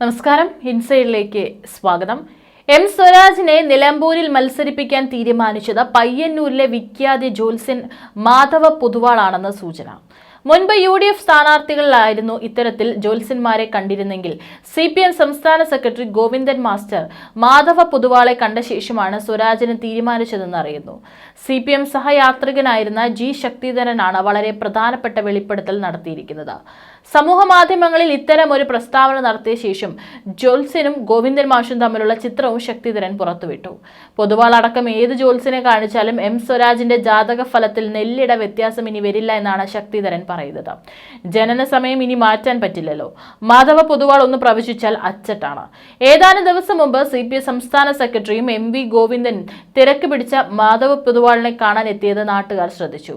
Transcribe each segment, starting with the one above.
നമസ്കാരം. ഇൻസൈഡിലേക്ക് സ്വാഗതം. എം സ്വരാജിനെ നിലമ്പൂരിൽ മത്സരിപ്പിക്കാൻ തീരുമാനിച്ചത് പയ്യന്നൂരിലെ വിഖ്യാതി ജ്യോത്സ്യൻ മാധവ പൊതുവാളാണെന്ന് സൂചന. മുൻപ് യു ഡി എഫ് സ്ഥാനാർത്ഥികളിലായിരുന്നു ഇത്തരത്തിൽ ജ്യോത്സ്യന്മാരെ കണ്ടിരുന്നെങ്കിൽ സി പി എം സംസ്ഥാന സെക്രട്ടറി ഗോവിന്ദൻ മാസ്റ്റർ മാധവ പൊതുവാളെ കണ്ട ശേഷമാണ് സ്വരാജിന് തീരുമാനിച്ചതെന്ന് അറിയുന്നു. സി പി എം സഹയാത്രികനായിരുന്ന ജി ശക്തിധരനാണ് വളരെ പ്രധാനപ്പെട്ട വെളിപ്പെടുത്തൽ നടത്തിയിരിക്കുന്നത്. സമൂഹ മാധ്യമങ്ങളിൽ ഇത്തരം ഒരു പ്രസ്താവന നടത്തിയ ശേഷം ജോൽസിനും ഗോവിന്ദൻ മാഷും തമ്മിലുള്ള ചിത്രവും ശക്തിധരൻ പുറത്തുവിട്ടു. പൊതുവാളടക്കം ഏത് ജോൽസിനെ കാണിച്ചാലും എം സ്വരാജിന്റെ ജാതക ഫലത്തിൽ നെല്ലിട വ്യത്യാസം ഇനി വരില്ല എന്നാണ് ശക്തിധരൻ പറയുന്നത്. ജനന സമയം ഇനി മാറ്റാൻ പറ്റില്ലല്ലോ. മാധവ പൊതുവാൾ ഒന്ന് പ്രവചിച്ചാൽ അച്ചട്ടാണ്. ഏതാനും ദിവസം മുമ്പ് സി പി സംസ്ഥാന സെക്രട്ടറിയും എം വി ഗോവിന്ദൻ തിരക്ക് പിടിച്ച മാധവ പൊതുവാളിനെ കാണാൻ എത്തിയത് നാട്ടുകാർ ശ്രദ്ധിച്ചു.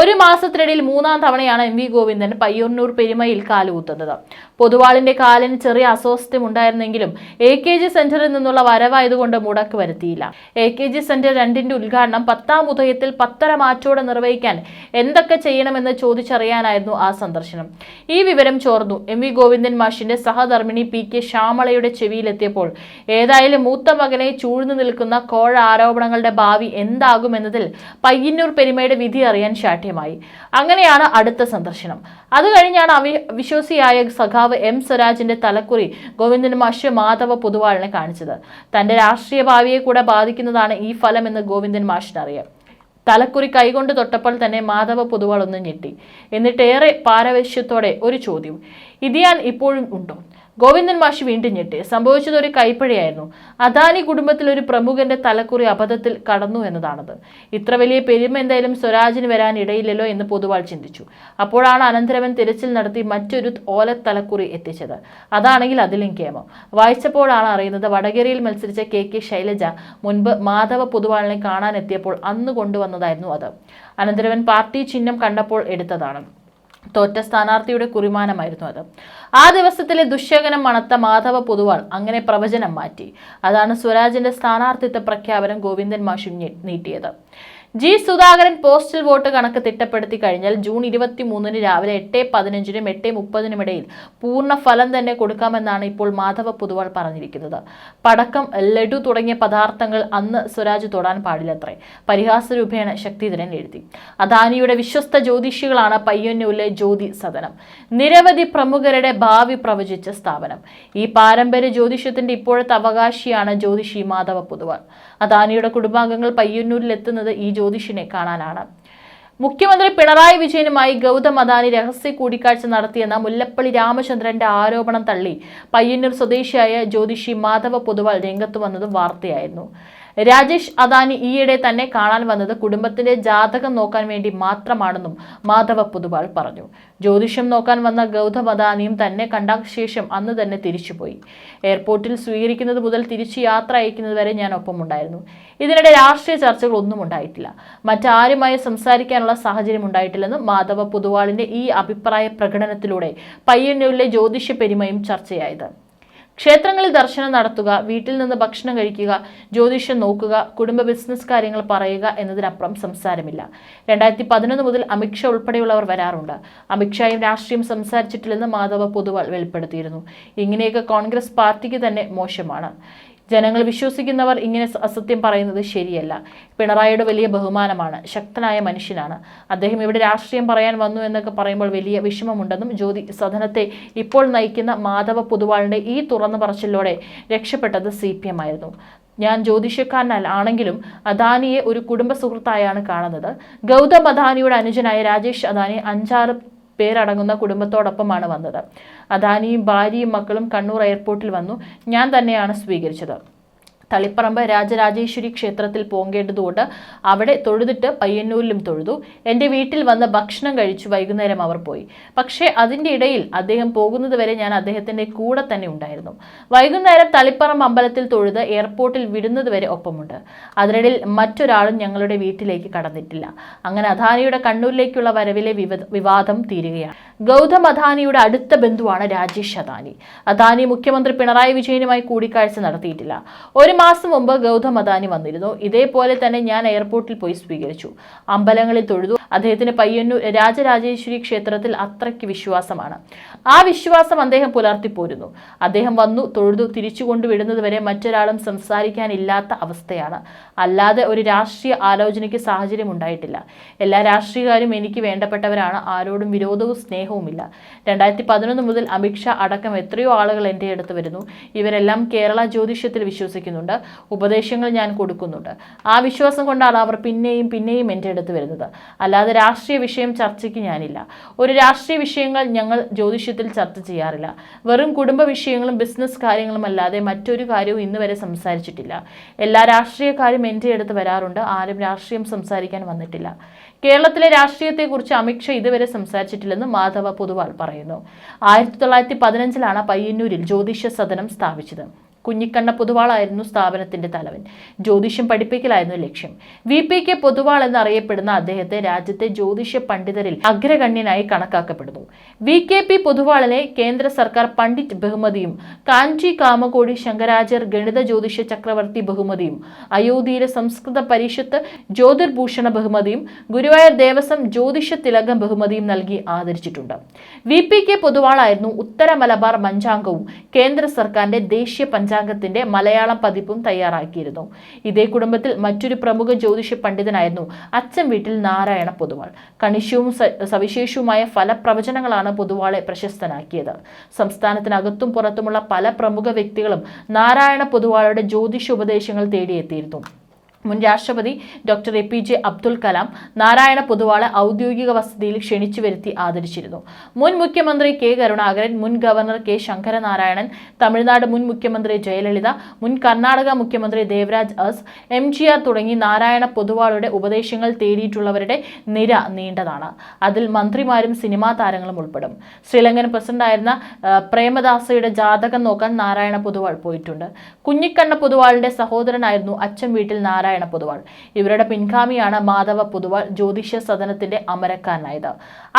ഒരു മാസത്തിനിടയിൽ മൂന്നാം തവണയാണ് എം വി ഗോവിന്ദൻ പയ്യന്നൂർ പെരുമയിൽ കാലുകുത്തുന്നത്. പൊതുവാളിന്റെ കാലിന് ചെറിയ അസ്വസ്ഥം ഉണ്ടായിരുന്നെങ്കിലും എ കെ ജി സെന്ററിൽ നിന്നുള്ള വരവായതുകൊണ്ട് മുടക്ക് വരുത്തിയില്ല. എ കെ ജി സെന്റർ രണ്ടിന്റെ ഉദ്ഘാടനം പത്താം ഉദയത്തിൽ പത്തര മാറ്റോടെ നിർവഹിക്കാൻ എന്തൊക്കെ ചെയ്യണമെന്ന് ചോദിച്ചറിയാനായിരുന്നു ആ സന്ദർശനം. ഈ വിവരം ചോർന്നു. എം വി ഗോവിന്ദൻ മാഷിന്റെ സഹധർമ്മിണി പി കെ ശ്യാമളയുടെ ചെവിയിലെത്തിയപ്പോൾ ഏതായാലും മൂത്ത മകനെ ചൂഴ്ന്നു നിൽക്കുന്ന കോഴ ആരോപണങ്ങളുടെ ഭാവി എന്താകുമെന്നതിൽ പയ്യന്നൂർ പെരുമയുടെ വിധി അറിയാൻ ശാഠ്യമായി. അങ്ങനെയാണ് അടുത്ത സന്ദർശനം. അത് കഴിഞ്ഞാണ് വിശ്വാസിയായ സഖാവ് എം സ്വരാജിന്റെ തലക്കുറി ഗോവിന്ദനും അശ്വ മാധവ പൊതുവാളിനെ കാണിച്ചത്. തന്റെ രാഷ്ട്രീയ ഭാവിയെ കൂടെ ബാധിക്കുന്നതാണ് ഈ ഫലമെന്ന് ഗോവിന്ദൻ മാഷിനറിയാം തലക്കുറി കൈകൊണ്ട് തൊട്ടപ്പോൾ തന്നെ മാധവ പൊതുവാൾ ഒന്ന് ഞെട്ടി. എന്നിട്ടേറെ പാരവശ്യത്തോടെ ഒരു ചോദ്യം. ഇത് ഞാൻ ഇപ്പോഴും ഉണ്ടോ? ഗോവിന്ദൻ മാഷി വീണ്ടും ഞെട്ടി. സംഭവിച്ചത് ഒരു കൈപ്പഴയായിരുന്നു. അദാനി കുടുംബത്തിൽ ഒരു പ്രമുഖന്റെ തലക്കുറി അബദ്ധത്തിൽ കടന്നു എന്നതാണത്. ഇത്ര വലിയ പെരുമ എന്തായാലും സ്വരാജിന് വരാൻ ഇടയില്ലല്ലോ എന്ന് പൊതുവാൾ ചിന്തിച്ചു. അപ്പോഴാണ് അനന്തരവൻ തിരച്ചിൽ നടത്തി മറ്റൊരു ഓല തലക്കുറി എത്തിച്ചത്. അതാണെങ്കിൽ അതിലും കേമം വായിച്ചപ്പോഴാണ് അറിയുന്നത് വടകരയിൽ മത്സരിച്ച കെ കെ ശൈലജ മുൻപ് മാധവ പൊതുവാളിനെ കാണാൻ എത്തിയപ്പോൾ അന്ന് കൊണ്ടുവന്നതായിരുന്നു അത്. അനന്തരവൻ പാർട്ടി ചിഹ്നം കണ്ടപ്പോൾ എടുത്തതാണ്. തോറ്റ സ്ഥാനാർത്ഥിയുടെ കുറിമാനമായിരുന്നു അത്. ആ ദിവസത്തിലെ ദുശ്ശകനം മണത്ത മാധവ പൊതുവാൾ അങ്ങനെ പ്രവചനം മാറ്റി. അതാണ് സ്വരാജിന്റെ സ്ഥാനാർത്ഥിത്വ പ്രഖ്യാപനം ഗോവിന്ദൻ മാഷു നീട്ടിയത്. ജി സുധാകരൻ പോസ്റ്റൽ വോട്ട് കണക്ക് തിട്ടപ്പെടുത്തി കഴിഞ്ഞാൽ ജൂൺ ഇരുപത്തി മൂന്നിന് രാവിലെ എട്ട് പതിനഞ്ചിനും എട്ട് മുപ്പതിനും ഇടയിൽ പൂർണ ഫലം തന്നെ കൊടുക്കാമെന്നാണ് ഇപ്പോൾ മാധവ പൊതുവാൾ പറഞ്ഞിരിക്കുന്നത്. പടക്കം ലഡു തുടങ്ങിയ പദാർത്ഥങ്ങൾ അന്ന് സ്വരാജ് തൊടാൻ പാടില്ലത്രേ. പരിഹാസ രൂപേണ ശക്തിധരൻ എഴുതി. അദാനിയുടെ വിശ്വസ്ത ജ്യോതിഷികളാണ് പയ്യന്നൂരിലെ ജ്യോതി സദനം. നിരവധി പ്രമുഖരുടെ ഭാവി പ്രവചിച്ച സ്ഥാപനം. ഈ പാരമ്പര്യ ജ്യോതിഷത്തിന്റെ ഇപ്പോഴത്തെ അവകാശിയാണ് ജ്യോതിഷി മാധവ പൊതുവാൾ അദാനിയുടെ കുടുംബാംഗങ്ങൾ പയ്യന്നൂരിൽ എത്തുന്നത് ഈ ജ്യോതിഷിനെ കാണാനാണ്. മുഖ്യമന്ത്രി പിണറായി വിജയനുമായി ഗൗതം അദാനി രഹസ്യ കൂടിക്കാഴ്ച നടത്തിയെന്ന മുല്ലപ്പള്ളി രാമചന്ദ്രന്റെ ആരോപണം തള്ളി പയ്യന്നൂർ സ്വദേശിയായ ജ്യോതിഷി മാധവ പൊതുവാൾ രംഗത്ത് വന്നതും വാർത്തയായിരുന്നു. രാജേഷ് അദാനി ഈയിടെ തന്നെ കാണാൻ വന്നത് കുടുംബത്തിന്റെ ജാതകം നോക്കാൻ വേണ്ടി മാത്രമാണെന്നും മാധവ പൊതുവാൾ പറഞ്ഞു. ജ്യോതിഷം നോക്കാൻ വന്ന ഗൗതം അദാനിയും തന്നെ കണ്ട ശേഷം അന്ന് തന്നെ തിരിച്ചുപോയി. എയർപോർട്ടിൽ സ്വീകരിക്കുന്നത് മുതൽ തിരിച്ച് യാത്ര അയക്കുന്നത് വരെ ഞാൻ ഒപ്പമുണ്ടായിരുന്നു. ഇതിനിടെ രാഷ്ട്രീയ ചർച്ചകൾ ഒന്നും ഉണ്ടായിട്ടില്ല. മറ്റാരുമായി സംസാരിക്കാനുള്ള സാഹചര്യം ഉണ്ടായിട്ടില്ലെന്നും മാധവ പുതുവാളിന്റെ ഈ അഭിപ്രായ പ്രകടനത്തിലൂടെ പയ്യന്നൂരിലെ ജ്യോതിഷ പെരുമയും ചർച്ചയായത്. ക്ഷേത്രങ്ങളിൽ ദർശനം നടത്തുക വീട്ടിൽ നിന്ന് ഭക്ഷണം കഴിക്കുക ജ്യോതിഷം നോക്കുക കുടുംബ ബിസിനസ് കാര്യങ്ങൾ പറയുക എന്നതിനപ്പുറം സംസാരമില്ല. രണ്ടായിരത്തി പതിനൊന്ന് മുതൽ അമിത്ഷാ ഉൾപ്പെടെയുള്ളവർ വരാറുണ്ട്. അമിത്ഷായും രാഷ്ട്രീയം സംസാരിച്ചിട്ടില്ലെന്ന് മാധവ പൊതുവാൾ വെളിപ്പെടുത്തിയിരുന്നു. ഇങ്ങനെയൊക്കെ കോൺഗ്രസ് പാർട്ടിക്ക് തന്നെ മോശമാണ്. ജനങ്ങൾ വിശ്വസിക്കുന്നവർ ഇങ്ങനെ അസത്യം പറയുന്നത് ശരിയല്ല. പിണറായിയുടെ വലിയ ബഹുമാനമാണ്. ശക്തനായ മനുഷ്യനാണ്. അദ്ദേഹം ഇവിടെ രാഷ്ട്രീയം പറയാൻ വന്നു എന്നൊക്കെ പറയുമ്പോൾ വലിയ വിഷമമുണ്ടെന്നും ജ്യോതി സദനത്തെ ഇപ്പോൾ നയിക്കുന്ന മാധവ പൊതുവാളിന്റെ ഈ തുറന്നു പറച്ചിലോടെ രക്ഷപ്പെട്ടത് സി പി എം ആയിരുന്നു. ഞാൻ ജ്യോതിഷക്കാരനല്ല ആണെങ്കിലും അദാനിയെ ഒരു കുടുംബ സുഹൃത്തായാണ് കാണുന്നത്. ഗൗതം അദാനിയുടെ അനുജനായ രാജേഷ് അദാനി അഞ്ചാറ് പേരടങ്ങുന്ന കുടുംബത്തോടൊപ്പമാണ് വന്നത്. അദാനിയും ഭാര്യയും മക്കളും കണ്ണൂർ എയർപോർട്ടിൽ വന്നു. ഞാൻ തന്നെയാണ് സ്വീകരിച്ചത്. തളിപ്പറമ്പ് രാജരാജേശ്വരി ക്ഷേത്രത്തിൽ പോകേണ്ടതുകൊണ്ട് അവിടെ തൊഴുതിട്ട് പയ്യന്നൂരിലും തൊഴുതു. എന്റെ വീട്ടിൽ വന്ന് ഭക്ഷണം കഴിച്ചു വൈകുന്നേരം അവർ പോയി. പക്ഷേ അതിന്റെ ഇടയിൽ അദ്ദേഹം പോകുന്നത് വരെ ഞാൻ അദ്ദേഹത്തിന്റെ കൂടെ തന്നെ ഉണ്ടായിരുന്നു. വൈകുന്നേരം തളിപ്പറമ്പ് അമ്പലത്തിൽ തൊഴുത് എയർപോർട്ടിൽ വിടുന്നത് വരെ ഒപ്പമുണ്ട്. അതിനിടയിൽ മറ്റൊരാളും ഞങ്ങളുടെ വീട്ടിലേക്ക് കടന്നിട്ടില്ല. അങ്ങനെ അധാനിയുടെ കണ്ണൂരിലേക്കുള്ള വരവിലെ വിവാദം തീരുകയാണ്. ഗൗതം അദാനിയുടെ അടുത്ത ബന്ധുവാണ് രാജേഷ് അദാനി. അദാനി മുഖ്യമന്ത്രി പിണറായി വിജയനുമായി കൂടിക്കാഴ്ച നടത്തിയിട്ടില്ല. ഒരു മാസം മുമ്പ് ഗൗതം അദാനി വന്നിരുന്നു. ഇതേപോലെ തന്നെ ഞാൻ എയർപോർട്ടിൽ പോയി സ്വീകരിച്ചു. അമ്പലങ്ങളിൽ തൊഴുതു. അദ്ദേഹത്തിന് പയ്യന്നൂർ രാജരാജേശ്വരി ക്ഷേത്രത്തിൽ അത്രയ്ക്ക് വിശ്വാസമാണ്. ആ വിശ്വാസം അദ്ദേഹം പുലർത്തിപ്പോരുന്നു. അദ്ദേഹം വന്നു തൊഴുതു തിരിച്ചു കൊണ്ടുവിടുന്നത് വരെ മറ്റൊരാളും സംസാരിക്കാനില്ലാത്ത അവസ്ഥയാണ്. അല്ലാതെ ഒരു രാഷ്ട്രീയ ആലോചനയ്ക്ക് സാഹചര്യം ഉണ്ടായിട്ടില്ല. എല്ലാ രാഷ്ട്രീയക്കാരും എനിക്ക് വേണ്ടപ്പെട്ടവരാണ്. ആരോടും വിരോധവും സ്നേഹവുമില്ല. രണ്ടായിരത്തി പതിനൊന്ന് മുതൽ അമിത്ഷാ അടക്കം എത്രയോ ആളുകൾ എന്റെ അടുത്ത് വരുന്നു. ഇവരെല്ലാം കേരള ജ്യോതിഷത്തിൽ വിശ്വസിക്കുന്നുണ്ട്. ഉപദേശങ്ങൾ ഞാൻ കൊടുക്കുന്നുണ്ട്. ആ വിശ്വാസം കൊണ്ടാണ് അവർ പിന്നെയും പിന്നെയും എന്റെ അടുത്ത് വരുന്നത്. അല്ലാതെ രാഷ്ട്രീയ വിഷയം ചർച്ചയ്ക്ക് ഞാനില്ല. ഒരു രാഷ്ട്രീയ വിഷയങ്ങൾ ഞങ്ങൾ ജ്യോതിഷത്തിൽ ചർച്ച ചെയ്യാറില്ല. വെറും കുടുംബ വിഷയങ്ങളും ബിസിനസ് കാര്യങ്ങളും അല്ലാതെ മറ്റൊരു കാര്യവും ഇന്ന് വരെ സംസാരിച്ചിട്ടില്ല. എല്ലാ രാഷ്ട്രീയക്കാരും എന്റെ അടുത്ത് വരാറുണ്ട്. ആരും രാഷ്ട്രീയം സംസാരിക്കാൻ വന്നിട്ടില്ല. കേരളത്തിലെ രാഷ്ട്രീയത്തെക്കുറിച്ച് അമിത്ഷാ ഇതുവരെ സംസാരിച്ചിട്ടില്ലെന്ന് മാധവ പൊതുവാൾ പറയുന്നു. ആയിരത്തി തൊള്ളായിരത്തി പതിനഞ്ചിലാണ് പയ്യന്നൂരിൽ ജ്യോതിഷ സദനം സ്ഥാപിച്ചത്. കുഞ്ഞിക്കണ്ണ പൊതുവാളായിരുന്നു സ്ഥാപനത്തിന്റെ തലവൻ. ജ്യോതിഷം പഠിപ്പിക്കലായിരുന്നു ലക്ഷ്യം. വി പി കെ പൊതുവാൾ എന്നറിയപ്പെടുന്ന അദ്ദേഹത്തെ രാജ്യത്തെ ജ്യോതിഷ പണ്ഡിതരിൽ അഗ്രഗണ്യനായി കണക്കാക്കപ്പെടുന്നു. വി കെ പി പൊതുവാളിനെ കേന്ദ്ര സർക്കാർ പണ്ഡിറ്റ് ബഹുമതിയും കാഞ്ചി കാമകോടി ശങ്കരാചർ ഗണിത ജ്യോതിഷ ചക്രവർത്തി ബഹുമതിയും അയോധ്യയിലെ സംസ്കൃത പരിഷത്ത് ജ്യോതിർഭൂഷണ ബഹുമതിയും ഗുരുവായൂർ ദേവസ്വം ജ്യോതിഷ തിലകം ബഹുമതിയും നൽകി ആദരിച്ചിട്ടുണ്ട്. വി പി കെ പൊതുവാളായിരുന്നു ഉത്തര മലബാർ മഞ്ചാംഗവും കേന്ദ്ര സർക്കാരിന്റെ ദേശീയ പഞ്ചാംഗ പഞ്ചാംഗത്തിന്റെ മലയാളം പതിപ്പും തയ്യാറാക്കിയിരുന്നു. ഇതേ കുടുംബത്തിൽ മറ്റൊരു പ്രമുഖ ജ്യോതിഷ പണ്ഡിതനായിരുന്നു അച്ഛൻ വീട്ടിൽ നാരായണ പൊതുവാൾ. കണിശവും സവിശേഷവുമായ ഫലപ്രവചനങ്ങളാണ് പൊതുവാളെ പ്രശസ്തനാക്കിയത്. സംസ്ഥാനത്തിനകത്തും പുറത്തുമുള്ള പല പ്രമുഖ വ്യക്തികളും നാരായണ പൊതുവാളുടെ ജ്യോതിഷ ഉപദേശങ്ങൾ തേടിയെത്തിയിരുന്നു. മുൻ രാഷ്ട്രപതി doctor A P J Abdul Kalam Narayana പൊതുവാളെ ഔദ്യോഗിക വസതിയിൽ ക്ഷണിച്ചു വരുത്തി ആദരിച്ചിരുന്നു. മുൻ മുഖ്യമന്ത്രി കെ കരുണാകരൻ മുൻ ഗവർണർ കെ ശങ്കരനാരായണൻ തമിഴ്നാട് മുൻ മുഖ്യമന്ത്രി ജയലളിത മുൻ കർണാടക മുഖ്യമന്ത്രി Devaraj Urs M G R തുടങ്ങി നാരായണ പൊതുവാളുടെ ഉപദേശങ്ങൾ തേടിയിട്ടുള്ളവരുടെ നിര നീണ്ടതാണ്. അതിൽ മന്ത്രിമാരും സിനിമാ താരങ്ങളും ഉൾപ്പെടും. ശ്രീലങ്കൻ പ്രസിഡന്റായിരുന്ന പ്രേമദാസയുടെ ജാതകം നോക്കാൻ നാരായണ പൊതുവാൾ പോയിട്ടുണ്ട്. കുഞ്ഞിക്കണ്ണ പൊതുവാളിന്റെ സഹോദരനായിരുന്നു അച്ഛൻ വീട്ടിൽ നാരായണ നാരായണ പൊതുവാൾ. ഇവരുടെ പിൻഗാമിയാണ് മാധവ പൊതുവാൾ ജ്യോതിഷ സദനത്തിന്റെ അമരക്കാരനായത്.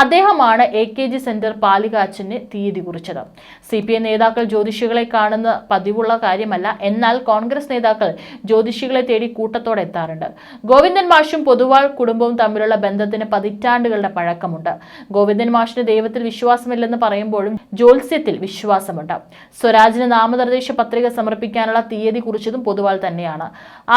അദ്ദേഹമാണ് എ കെ ജി സെന്റർ പാലികാച്ചന് തീയതി കുറിച്ചത്. സി പി എം നേതാക്കൾ ജ്യോതിഷികളെ കാണുന്ന പതിവുള്ള കാര്യമല്ല എന്നാൽ കോൺഗ്രസ് നേതാക്കൾ ജ്യോതിഷികളെ തേടി കൂട്ടത്തോടെ എത്താറുണ്ട്. ഗോവിന്ദൻ മാഷും പൊതുവാൾ കുടുംബവും തമ്മിലുള്ള ബന്ധത്തിന് പതിറ്റാണ്ടുകളുടെ പഴക്കമുണ്ട്. ഗോവിന്ദൻ മാഷിന് ദൈവത്തിൽ വിശ്വാസമില്ലെന്ന് പറയുമ്പോഴും ജ്യോത്സ്യത്തിൽ വിശ്വാസമുണ്ട്. സ്വരാജിന് നാമനിർദ്ദേശ പത്രിക സമർപ്പിക്കാനുള്ള തീയതി കുറിച്ചതും പൊതുവാൾ തന്നെയാണ്.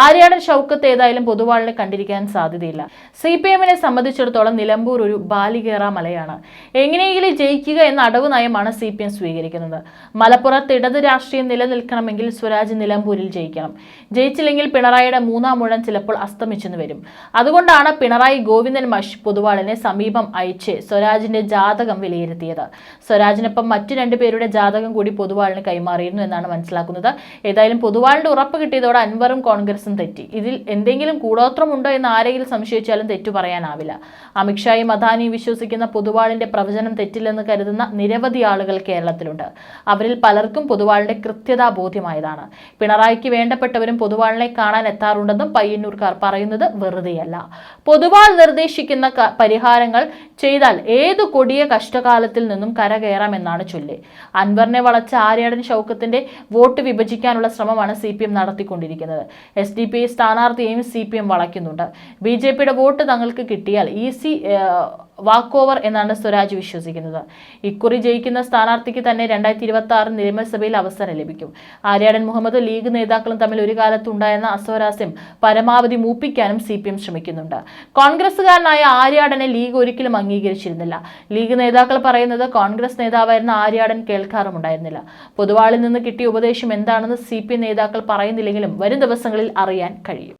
ആര്യാടൻ ഷൗക്കത്ത് ഷൗക്കത്ത് ഏതായാലും പൊതുവാളിനെ കണ്ടിരിക്കാൻ സാധ്യതയില്ല. സി പി എമ്മിനെ സംബന്ധിച്ചിടത്തോളം നിലമ്പൂർ ഒരു ബാലികേറ മലയാണ്. എങ്ങനെയെങ്കിലും ജയിക്കുക എന്ന അടവ് നയമാണ് സി പി എം സ്വീകരിക്കുന്നത്. മലപ്പുറത്ത് ഇടത് രാഷ്ട്രീയം നിലനിൽക്കണമെങ്കിൽ സ്വരാജ് നിലമ്പൂരിൽ ജയിക്കണം. ജയിച്ചില്ലെങ്കിൽ പിണറായിയുടെ മൂന്നാം മുഴം ചിലപ്പോൾ അസ്തമിച്ചെന്ന് വരും. അതുകൊണ്ടാണ് പിണറായി ഗോവിന്ദൻ മഷ് പൊതുവാളിനെ സമീപം അയച്ച് സ്വരാജിന്റെ ജാതകം വിലയിരുത്തിയത്. സ്വരാജിനൊപ്പം മറ്റു രണ്ടുപേരുടെ ജാതകം കൂടി പൊതുവാളിന് കൈമാറിയിരുന്നു എന്നാണ് മനസ്സിലാക്കുന്നത്. ഏതായാലും പൊതുവാളിന്റെ ഉറപ്പ് കിട്ടിയതോടെ അൻവറും കോൺഗ്രസും തെറ്റി. ഇതിൽ എന്തെങ്കിലും കൂടോത്രമുണ്ടോ എന്ന് ആരെങ്കിലും സംശയിച്ചാലും തെറ്റു പറയാനാവില്ല. അമിത്ഷായും അദാനിയും വിശ്വസിക്കുന്ന പൊതുവാളിന്റെ പ്രവചനം തെറ്റില്ലെന്ന് കരുതുന്ന നിരവധി ആളുകൾ കേരളത്തിലുണ്ട്. അവരിൽ പലർക്കും പൊതുവാളിന്റെ കൃത്യതാ ബോധ്യമായതാണ്. പിണറായിക്ക് വേണ്ടപ്പെട്ടവരും പൊതുവാളിനെ കാണാൻ എത്താറുണ്ടെന്നും പയ്യന്നൂർക്കാർ പറയുന്നത് വെറുതെയല്ല. പൊതുവാൾ നിർദ്ദേശിക്കുന്ന പരിഹാരങ്ങൾ ചെയ്താൽ ഏതു കൊടിയ കഷ്ടകാലത്തിൽ നിന്നും കരകയറാമെന്നാണ് ചൊല്ല്. അൻവറിനെ വളച്ച ആര്യാടൻ ഷൗക്കത്തിന്റെ വോട്ട് വിഭജിക്കാനുള്ള ശ്രമമാണ് സി പി എം നടത്തിക്കൊണ്ടിരിക്കുന്നത്. എസ് ഡി പി സ്ഥാനാർത്ഥി സ്ഥാനാർത്ഥിയെയും സി പി എം വളയ്ക്കുന്നുണ്ട്. ബി ജെ പിയുടെ വോട്ട് തങ്ങൾക്ക് കിട്ടിയാൽ ഈസി വാക്ക് ഓവർ എന്നാണ് സ്വരാജ് വിശ്വസിക്കുന്നത്. ഇക്കുറി ജയിക്കുന്ന സ്ഥാനാർത്ഥിക്ക് തന്നെ രണ്ടായിരത്തി ഇരുപത്തി ആറ് നിയമസഭയിൽ അവസരം ലഭിക്കും. ആര്യാടൻ മുഹമ്മദ് ലീഗ് നേതാക്കളും തമ്മിൽ ഒരു കാലത്തുണ്ടായിരുന്ന അസ്വരാസ്യം പരമാവധി മൂപ്പിക്കാനും സി പി എം ശ്രമിക്കുന്നുണ്ട്. കോൺഗ്രസുകാരനായ ആര്യാടനെ ലീഗ് ഒരിക്കലും അംഗീകരിച്ചിരുന്നില്ല. ലീഗ് നേതാക്കൾ പറയുന്നത് കോൺഗ്രസ് നേതാവായിരുന്ന ആര്യാടൻ കേൾക്കാറുമുണ്ടായിരുന്നില്ല. പൊതുവാളിൽ നിന്ന് കിട്ടിയ ഉപദേശം എന്താണെന്ന് സി പി നേതാക്കൾ പറയുന്നില്ലെങ്കിലും വരും ദിവസങ്ങളിൽ അറിയാൻ കഴിയും.